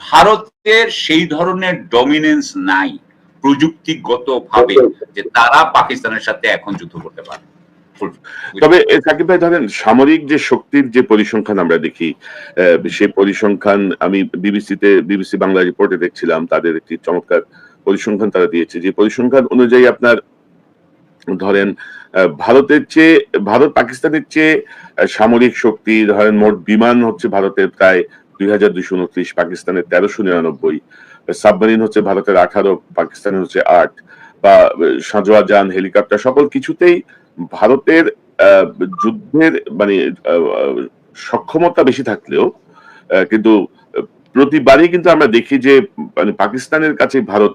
ভারতের সেই ধরনের ডমিনেন্স নাই প্রযুক্তিগত ভাবে যে তারা পাকিস্তানের সাথে এখন যুদ্ধ করতে পারে। তবে সাকিব ভাই ধরেন সামরিক যে শক্তির যে পরিসংখ্যান আমরা দেখি সেই পরিসংখ্যান আমি বিবিসিতে বিবিসি বাংলা রিপোর্টে দেখছিলাম তাদের একটি চমৎকার পরিসংখ্যান তারা দিয়েছে। যে পরিসংখ্যান অনুযায়ী আপনার ধরেন ভারতের চেয়ে ভারত পাকিস্তানের চেয়ে সামরিক শক্তি ধরেন মোট বিমান হচ্ছে ভারতের প্রায় দুই হাজার দুইশো উনত্রিশ, পাকিস্তানের তেরোশো নিরানব্বই, সাবমারিন হচ্ছে ভারতের আঠারো, পাকিস্তানের হচ্ছে আট, বা, সাজোয়া যান, হেলিকপ্টার, সকল কিছুতেই ভারতের যুদ্ধের মানে সক্ষমতা বেশি থাকলেও কিন্তু প্রতিবারই কিন্তু আমরা দেখি যে মানে পাকিস্তানের কাছে ভারত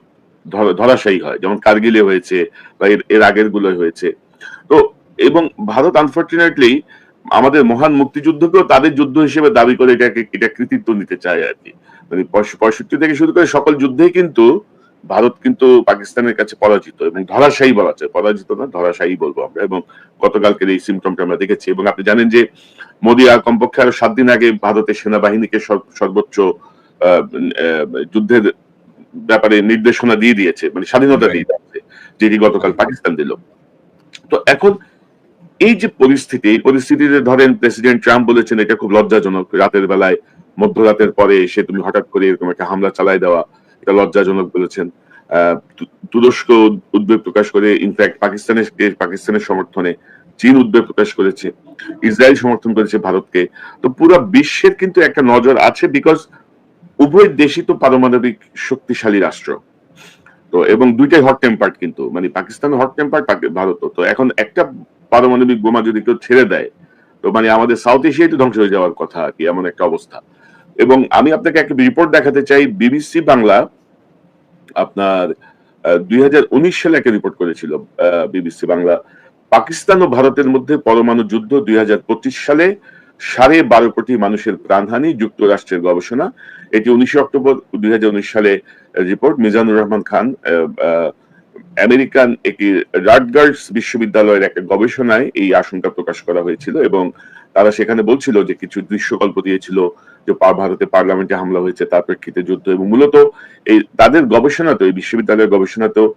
ধরাশায়ী হয়। যেমন কার্গিলে হয়েছে বা এর আগের গুলোই হয়েছে। তো, এবং ভারত আনফর্চুনেটলি আমাদের মহান মুক্তিযুদ্ধকেও তাদের যুদ্ধ হিসেবে দাবি করে এটাকে এটা কৃতিত্ব নিতে চায় আর কি। মানে পঁয়ষট্টি থেকে শুরু করে সকল যুদ্ধেই কিন্তু ভারত কিন্তু পাকিস্তানের কাছে পরাজিত এবং ধরাশায়ী বলা যায়। পরাজিত না ধরাশায়ী বলব আমরা। এবং গতকালকের এই সিমটমটা আমরা দেখেছি এবং আপনি জানেন যে মোদী আর কমপক্ষে আরও সাত দিন আগে ভারতের সেনাবাহিনীকে সর্বোচ্চ যুদ্ধের ব্যাপারে নির্দেশনা দিয়ে দিয়েছে মানে স্বাধীনতা দিয়ে দিয়েছে যেটি গতকাল পাকিস্তান দিল। তো এখন এই যে পরিস্থিতি, এই পরিস্থিতিতে ধরেন প্রেসিডেন্ট ট্রাম্প বলেছেন এটা খুব লজ্জাজনক, রাতের বেলায়, মধ্যরাতের পরে এসে তুমি হঠাৎ করে এরকম একটা হামলা চালায় দেওয়া, এটা লজ্জাজনক বলেছেন। তুরস্ক উদ্বেগ প্রকাশ করে ইনফ্যাক্ট পাকিস্তানের পাকিস্তানের সমর্থনে চীন উদ্বেগ প্রকাশ করেছে, ইসরায়েল সমর্থন করেছে ভারতকে। তো পুরো বিশ্বের কিন্তু একটা নজর আছে বিকজ উভয় দেশই তো পারমাণবিক শক্তিশালী রাষ্ট্র। তো এবং দুইটাই হট টেম্পার্ড কিন্তু মানে পাকিস্তান হট টেম্পার্ড ভারত তো এখন একটা পারমাণবিক বোমা যদি কেউ ছেড়ে দেয় তো মানে আমাদের সাউথ এশিয়ায় তো ধ্বংস হয়ে যাওয়ার কথা কি এমন একটা অবস্থা। এবং আমি আপনাকে একটা রিপোর্ট দেখাতে চাই বিবিসি বাংলা আপনার দুই হাজার উনিশ সালে একটা রিপোর্ট করেছিল বিবিসি বাংলা। পাকিস্তান ও ভারতের মধ্যে পরমাণু যুদ্ধ দুই হাজার পঁচিশ সালে সাড়ে বারো কোটি মানুষের প্রাণহানি যুক্তরাষ্ট্রের গবেষণা। এটি উনিশে অক্টোবর দুই হাজার উনিশ সালে রিপোর্ট মিজানুর রহমান খান আহ, আমেরিকান একটি রাটগার্স বিশ্ববিদ্যালয়ের একটা গবেষণায় এই আশঙ্কা প্রকাশ করা হয়েছিল এবং তারা সেখানে বলছিল যে কিছু দৃশ্যকল্প দিয়েছিল যে ভারতে পার্লামেন্টে হামলা হয়েছে, তার প্রেক্ষিতে যুদ্ধ এবং মূলত এই তাদের গবেষণাতেও, এই বিশ্ববিদ্যালয়ের গবেষণাতেও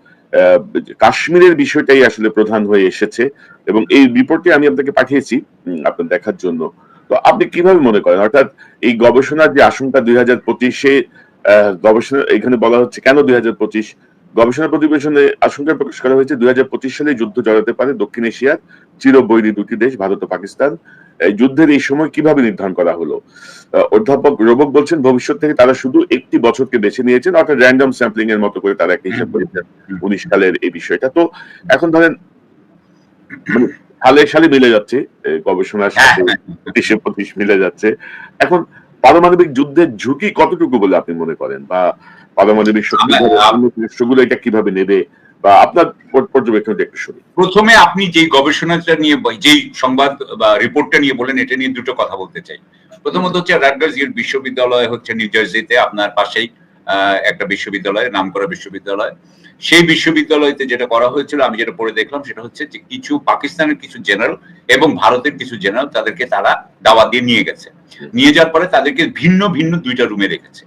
কাশ্মীরের বিষয়টাই আসলে প্রধান হয়ে এসেছে এবং এই রিপোর্টটি আমি আপনাকে পাঠিয়েছি আপনার দেখার জন্য। তো আপনি কীভাবে মনে করেন? অর্থাৎ এই গবেষণার যে আশঙ্কা দুই হাজার পঁচিশে গবেষণা এখানে বলা হচ্ছে কেন দুই হাজার পঁচিশ গবেষণা প্রতিবেদনে আশঙ্কা প্রকাশ করা হয়েছে দুই হাজার পঁচিশ সালে যুদ্ধ জড়াতে পারে দক্ষিণ এশিয়ার চিরবৈরী দুটি দেশ ভারত ও পাকিস্তান। এই যুদ্ধের এই সময় কীভাবে নির্ধারণ করা হলো? অধ্যাপক রোবক বলছেন ভবিষ্যৎ থেকে তারা শুধু একটি বছরকে বেছে নিয়েছেন অর্থাৎ র্যান্ডম স্যাম্পলিং এর মতো করে তারা একটা হিসাব করেছেন উনিশ সালের এই বিষয়টা। তো এখন ধরেন মানে সালে সালে মিলে যাচ্ছে গবেষণার সাথে পঁচিশে পঁচিশ মিলে যাচ্ছে। এখন পারমাণবিক যুদ্ধের ঝুঁকি কতটুকু বলে আপনি মনে করেন? বা পারমাণবিক শক্তি আমি- ধরে অন্য রাষ্ট্রগুলো এটা কীভাবে নেবে? বা আপনার একটু শুনি। প্রথমে আপনি গবেষণাটা নিয়ে যেই সংবাদ বা রিপোর্টটা নিয়ে বলেন এটা নিয়ে দুটো কথা বলতে চাই। প্রথমত হচ্ছে রাটগার্স বিশ্ববিদ্যালয় হচ্ছে নিউ জার্সিতে আপনার পাশেই আহ, একটা বিশ্ববিদ্যালয় নাম করা বিশ্ববিদ্যালয়। সেই বিশ্ববিদ্যালয়তে যেটা করা হয়েছিল আমি যেটা পড়ে দেখলাম সেটা হচ্ছে যে কিছু পাকিস্তানের কিছু জেনারেল এবং ভারতের কিছু জেনারেল তাদেরকে তারা দাওয়া দিয়ে নিয়ে গেছে। নিয়ে যাওয়ার পরে তাদেরকে ভিন্ন ভিন্ন দুইটা রুমে রেখেছে।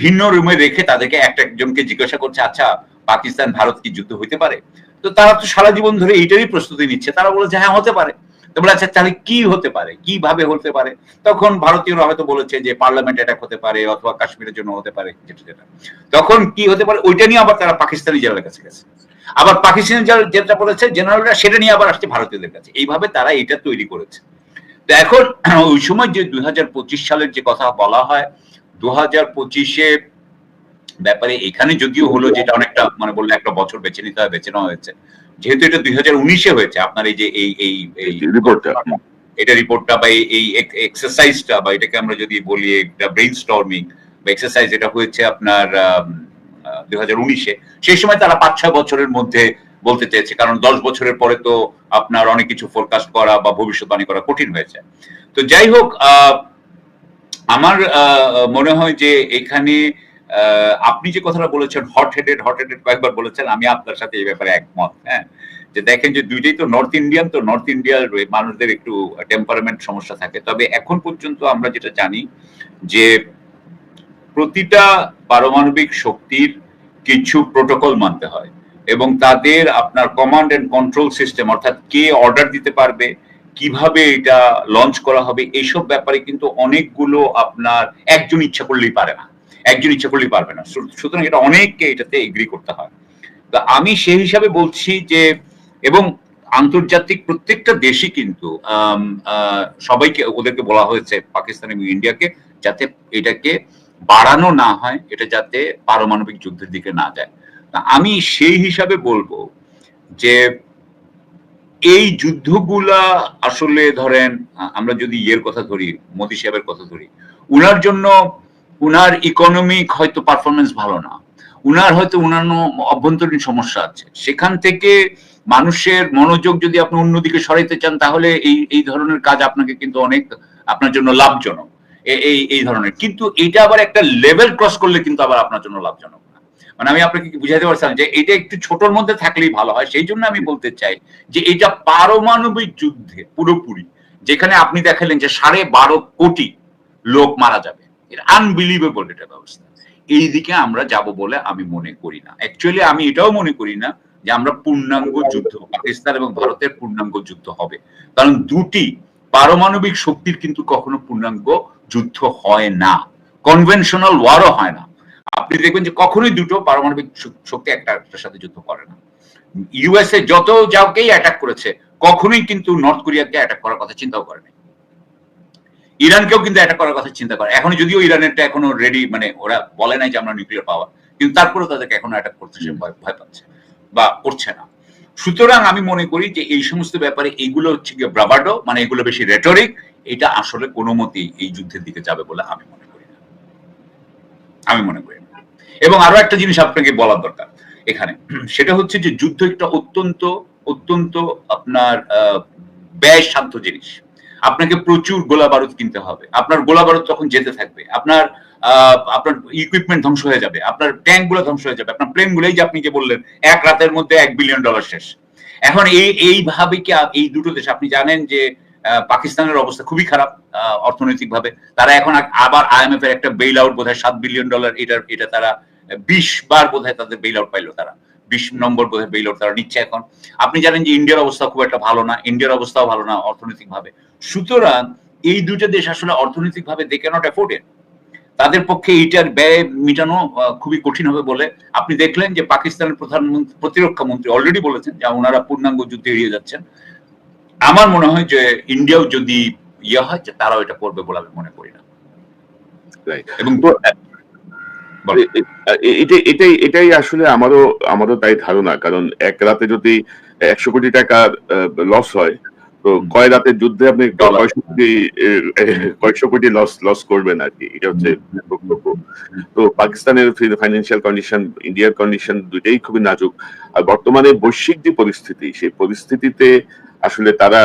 ভিন্ন রুমে রেখে তাদেরকে একটা একজনকে জিজ্ঞাসা করছে আচ্ছা পাকিস্তান, ভারত কি যুদ্ধ হইতে পারে? তো তারা তো সারা জীবন ধরে এইটারই প্রস্তুতি নিচ্ছে। তারা বলেছে হ্যাঁ হতে পারে। তো বলে আচ্ছা তাহলে কি হতে পারে? কীভাবে হতে পারে? তখন ভারতীয়রা হয়তো বলেছে যে, পার্লামেন্ট অ্যাটাক হতে পারে অথবা কাশ্মীরের জন্য হতে পারে, যেটা যেটা। তখন কি হতে পারে, ওইটা নিয়ে আবার তারা পাকিস্তানি জেনারেলের কাছে গেছে। আবার পাকিস্তানি জেনারেল যেটা বলেছে, জেনারেলরা সেটা নিয়ে আবার আসছে ভারতীয়দের কাছে। এইভাবে তারা এটা তৈরি করেছে। তো এখন ওই সময় যে দুই সালের যে কথা বলা হয় দু হাজার পঁচিশে ব্যাপারে এখানে যদিও হলো যেটা অনেকটা মানে বললে একটা বছর বেছে নিতে হয় বেছে নেওয়া হয়েছে। যেহেতু এটা দুই হাজার উনিশে হয়েছে আপনার এই যে এই এই এই রিপোর্টটা এটা রিপোর্টটা বা এই- এক্সারসাইজটা বা এটাকে আমরা যদি বলি একটা ব্রেইন স্টর্মিং বা এক্সারসাইজ এটা হয়েছে আপনার দুই হাজার উনিশে। সেই সময় তারা পাঁচ ছয় বছরের মধ্যে বলতে চেয়েছে, কারণ দশ বছরের পরে তো আপনার অনেক কিছু ফোরকাস্ট করা বা ভবিষ্যৎবাণী করা কঠিন হয়েছে। তো যাই হোক আমার মনে হয় যে এখানে আপনি যে কথাটা বলেছেন হট হেডেড হট হেডেড কয়েকবার বলেছেন, আমি আপনার সাথে এই ব্যাপারে একমত হ্যাঁ? যে দেখেন যে দুইটাই তো নর্থ ইন্ডিয়ান তো নর্থ ইন্ডিয়ার মানুষদের একটু টেম্পারমেন্ট সমস্যা থাকে। তবে এখন পর্যন্ত আমরা যেটা জানি যে প্রতিটা পারমাণবিক শক্তির কিছু প্রোটোকল মানতে হয়। এবং তাদের আপনার কমান্ড এন্ড কন্ট্রোল সিস্টেম অর্থাৎ কে অর্ডার দিতে পারবে, কীভাবে এটা লঞ্চ করা হবে, এইসব ব্যাপারে কিন্তু অনেকগুলো আপনার একজন ইচ্ছা করলেই পারে না। একজন ইচ্ছা করলেই পারবে না। সুতরাং এটা অনেককে এটাতে এগ্রি করতে হয়। তো আমি সেই হিসাবে বলছি যে, এবং আন্তর্জাতিক প্রত্যেকটা দেশই কিন্তু সবাইকে ওদেরকে বলা হয়েছে, পাকিস্তান এবং ইন্ডিয়াকে, যাতে এটাকে বাড়ানো না হয়, এটা যাতে পারমাণবিক যুদ্ধের দিকে না যায়। আমি সেই হিসাবে বলব যে এই যুদ্ধগুলা আসলে ধরেন আমরা যদি ইয়ের কথা ধরি, মোদী সাহেবের কথা ধরি, উনার জন্য, উনার ইকোনমিক হয়তো পারফরমেন্স ভালো না। উনার হয়তো অন্যান্য অভ্যন্তরীণ সমস্যা আছে। সেখান থেকে মানুষের মনোযোগ যদি আপনি অন্যদিকে সরাইতে চান, তাহলে এই এই ধরনের কাজ আপনাকে কিন্তু অনেক, আপনার জন্য লাভজনক। এই এই ধরনের। কিন্তু এটা আবার একটা লেভেল ক্রস করলে কিন্তু আবার আপনার জন্য লাভজনক। মানে আমি আপনাকে কি বুঝাতে পারছিলাম যে এটা একটু ছোটর মধ্যে থাকলেই ভালো হয়, সেই জন্য আমি বলতে চাই যে এটা পারমাণবিক যুদ্ধে পুরোপুরি, যেখানে আপনি দেখালেন যে সাড়ে বারো কোটি লোক মারা যাবে আনবিলিভেবল এটা ব্যবস্থা। এই দিকে আমরা যাব বলে আমি মনে করি না। অ্যাকচুয়ালি আমি এটাও মনে করি না যে আমরা পূর্ণাঙ্গ যুদ্ধ, পাকিস্তান এবং ভারতের পূর্ণাঙ্গ যুদ্ধ হবে। কারণ দুটি পারমাণবিক শক্তির কিন্তু কখনো পূর্ণাঙ্গ যুদ্ধ হয় না কনভেনশনাল ওয়ারও হয় না। আপনি দেখবেন যে কখনোই দুটো পারমাণবিক শক্তি একটা সাথে যুদ্ধ করে না। ইউএসএ যত যাওকেই অ্যাটাক করেছে, কখনোই কিন্তু নর্থ কোরিয়াকে অ্যাটাক করার কথা চিন্তাও করেনি। ইরানকেও কিন্তু অ্যাটাক করার কথা চিন্তা করে। এখন যদিও ইরানেরটা এখনও রেডি মানে ওরা বলে নাই যে আমরা নিউক্লিয়ার পাওয়ার কিন্তু তারপরেও তাদেরকে এখনও অ্যাটাক করতে ভয় পাচ্ছে বা করছে না। সুতরাং আমি মনে করি যে এই সমস্ত ব্যাপারে এইগুলো হচ্ছে গিয়ে ব্রাভাডো মানে এগুলো বেশি রেটরিক এটা আসলে কোনো মতেই এই যুদ্ধের দিকে যাবে বলে আমি মনে করি না। আমি মনে করি এবং আরও একটা জিনিস আপনাকে বলার দরকার এখানে। সেটা হচ্ছে যে যুদ্ধ একটা অত্যন্ত অত্যন্ত আপনার ব্যয় সাধ্য জিনিস। আপনাকে প্রচুর গোলা বারুদ কিনতে হবে। আপনার গোলা বারুদ তখন যেতে থাকবে। আপনার আপনার ইকুইপমেন্ট ধ্বংস হয়ে যাবে। আপনার ট্যাঙ্কগুলো ধ্বংস হয়ে যাবে। আপনার প্লেন গুলোই যে আপনি যে বললেন, এক রাতের মধ্যে এক বিলিয়ন ডলার শেষ। এখন এই, এইভাবে কি এই দুটো দেশ, আপনি জানেন যে পাকিস্তানের অবস্থা খুবই খারাপ অর্থনৈতিক ভাবে তারা এখন আবার আইএমএফ এর একটা বেইল আউট বোধহয় সাত বিলিয়ন ডলার এটা এটা তারা বিশ বার বোধহয় তাদের বেইল আউট পাইলো তারা। বিশ নম্বর বোধহয় বেইল আউট তারা নিচ্ছে এখন। আপনি জানেন যে ইন্ডিয়ার অবস্থা খুব একটা ভালো না, ইন্ডিয়ার অবস্থাও ভালো না অর্থনৈতিক ভাবে সুতরাং এই দুটো দেশ আসলে অর্থনৈতিক ভাবে দে ক্যানট অ্যাফোর্ড ইট তাদের পক্ষে এইটার ব্যয় মিটানো খুবই কঠিন হবে বলে আপনি দেখলেন যে পাকিস্তানের প্রধানমন্ত্রী, প্রতিরক্ষা মন্ত্রী অলরেডি বলেছেন, যে ওনারা পূর্ণাঙ্গ যুদ্ধে এড়িয়ে যাচ্ছেন। আমার মনে হয় যে ইন্ডিয়াও যদি ইয়ে হয় যে তারাও এটা করবে বলে আমি মনে করি না. এবং এটাই এটাই এটাই আসলে আমারও আমারও তাই ধারণা। কারণ এক রাতে যদি একশো কোটি টাকার লস হয় তো কয় রাতের যুদ্ধে আপনি. কয়শো কোটি লস লস করবেন আর কি? এটা হচ্ছে বক্তব্য। তো পাকিস্তানের ফাইন্যান্সিয়াল কন্ডিশন ইন্ডিয়ার কন্ডিশন দুইটাই খুবই নাজুক। আর বর্তমানে বৈশ্বিক যে পরিস্থিতি সেই পরিস্থিতিতে আসলে তারা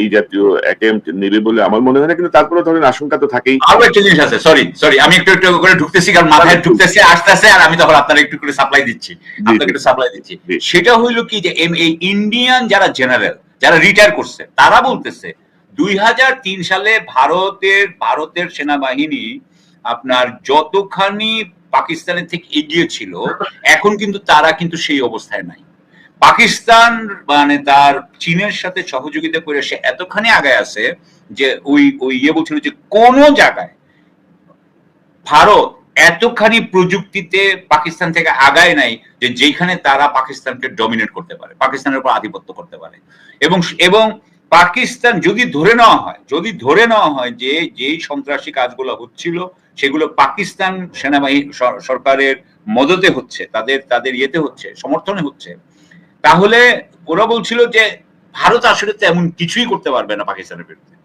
এই জাতীয় অ্যাটেম্প নেবে বলে আমার মনে হয় না কিন্তু তারপরে ধরেন আশঙ্কা তো থাকেই। আরও একটা জিনিস আছে সরি সরি আমি একটু একটু করে ঢুকতেছি কারণ মাথায় ঢুকতেছে আসতেছে আর আমি তখন আপনার একটু করে সাপ্লাই দিচ্ছি। আপনাকে একটু সাপ্লাই দিচ্ছি। সেটা হইল কি যে এম- এই ইন্ডিয়ান যারা জেনারেল যারা রিটায়ার করছে, তারা বলতেছে, দুই সালে ভারতের ভারতের সেনাবাহিনী আপনার যতখানি পাকিস্তানের থেকে এগিয়ে ছিল, এখন কিন্তু তারা কিন্তু সেই অবস্থায় নাই। পাকিস্তান মানে তার চীনের সাথে সহযোগিতা করে সে এতখানি আগায় আছে যে ওই ওই ইয়ে বলছিল যে কোন জায়গায় ভারত এতখানি প্রযুক্তিতে পাকিস্তান থেকে আগায় নাই যে যেখানে তারা পাকিস্তানকে ডমিনেট করতে পারে, পাকিস্তানের উপর আধিপত্য করতে পারে। এবং এবং পাকিস্তান যদি ধরে নেওয়া হয়, যদি ধরে নেওয়া হয় যে যেই সন্ত্রাসী কাজগুলো হচ্ছিল, সেগুলো পাকিস্তান সেনাবাহিনী সরকারের মদতে হচ্ছে, তাদের তাদের ইয়েতে হচ্ছে, সমর্থনে হচ্ছে, তাহলে ওরা বলছিল যে ভারত আসলে তেমন কিছুই করতে পারবে না পাকিস্তানের বিরুদ্ধে।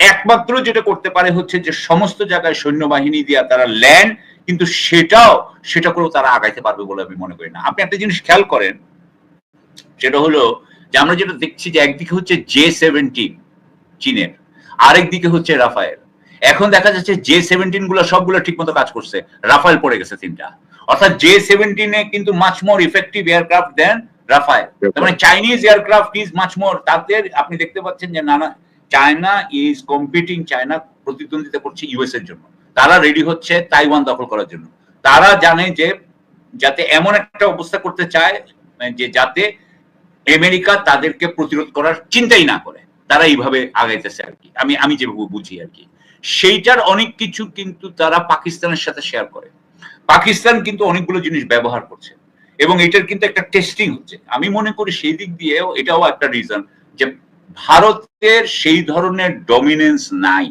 একমাত্র যেটা করতে পারে হচ্ছে যে সমস্ত জায়গায় সৈন্যবাহিনী দিয়া তারা ল্যান্ড কিন্তু সেটাও সেটা করেও তারা আগাইতে পারবে বলে আমি মনে করি না। আপনি একটা জিনিস খেয়াল করেন সেটা হলো যে আমরা যেটা দেখছি যে একদিকে হচ্ছে জে সেভেন্টিন চীনের আরেক দিকে হচ্ছে রাফায়েল। এখন দেখা যাচ্ছে জে সেভেন্টিনগুলো সবগুলো ঠিক মতো কাজ করছে রাফায়েল পড়ে গেছে তিনটা। অর্থাৎ জে সেভেন্টিনে কিন্তু much more effective aircraft than Rafale. তার মানে Chinese aircraft is much more তাদের আপনি দেখতে পাচ্ছেন যে নানা চায়না ইজ কম্পিটিং চায়না প্রতিদ্বন্দ্বিতা করছে ইউএস এর জন্য। তারা রেডি হচ্ছে তাইওয়ান দখল করার জন্য। তারা জানে যে যাতে এমন একটা অবস্থা করতে চায়, যে যাতে আমেরিকা তাদেরকে প্রতিরোধ করার চিন্তাই না করে। তারা এইভাবে আগাইতেছে আর কি। আমি আমি যেভাবে বুঝি আর কি। সেইটার অনেক কিছু কিন্তু তারা পাকিস্তানের সাথে শেয়ার করে। পাকিস্তান কিন্তু অনেকগুলো জিনিস ব্যবহার করছে। এবং এটার কিন্তু একটা টেস্টিং হচ্ছে। আমি মনে করি সেই দিক দিয়েও এটাও একটা রিজন যে ভারতের সেই ধরনের ডমিনেন্স নাই।